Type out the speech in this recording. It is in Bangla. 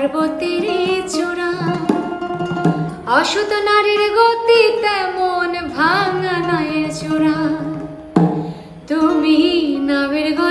পর্বতের চূড়া। অসুত নারীর গতি তেমন ভাঙা নয় চূড়া। তুমি নাবির গতি